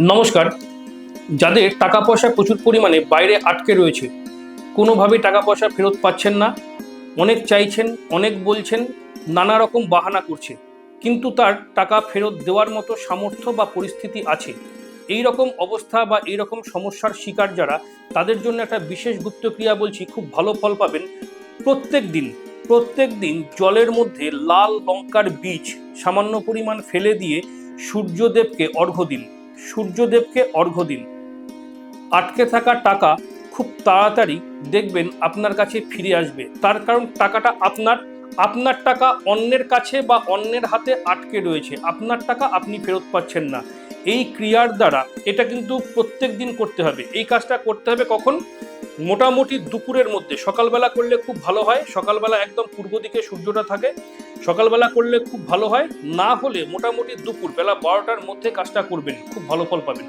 নমস্কার। যাদের টাকা পয়সা প্রচুর পরিমাণে বাইরে আটকে রয়েছে কোনোভাবে টাকা পয়সা ফেরত পাচ্ছেন না। অনেক চাইছেন, অনেক বলছেন, নানা রকম বাহানা করছে। কিন্তু তার টাকা ফেরত দেওয়ার মতো সামর্থ্য বা পরিস্থিতি আছে। এই রকম অবস্থা বা এই রকম সমস্যার শিকার যারা, তাদের জন্য একটা বিশেষ গুপ্তক্রিয়া বলছি, খুব ভালো ফল পাবেন। প্রত্যেক দিন প্রত্যেক দিন জলের মধ্যে লাল লঙ্কার বীজ সামান্য পরিমাণ ফেলে দিয়ে সূর্যদেবকে অর্ঘ্য দিন। সূর্যদেবকে অর্ঘ্য দিন। আটকে থাকা টাকা খুব তাড়াতাড়ি দেখবেন আপনার কাছে ফিরে আসবে। তার কারণ টাকাটা আপনার আপনার টাকা অন্যের কাছে বা অন্যের হাতে আটকে রয়েছে। আপনার টাকা আপনি ফেরত পাচ্ছেন না। এই ক্রিয়ার দ্বারা এটা কিন্তু প্রত্যেক দিন করতে হবে। এই কাজটা করতে হবে কখন? মোটামুটি দুপুরের মধ্যে। সকালবেলা করলে খুব ভালো হয়। সকালবেলা একদম পূর্ব দিকে সূর্যটা থাকে। সকালবেলা করলে খুব ভালো হয়, না হলে মোটামুটি দুপুর বেলা বারোটার মধ্যে কাজটা করবেন, খুব ভালো ফল পাবেন।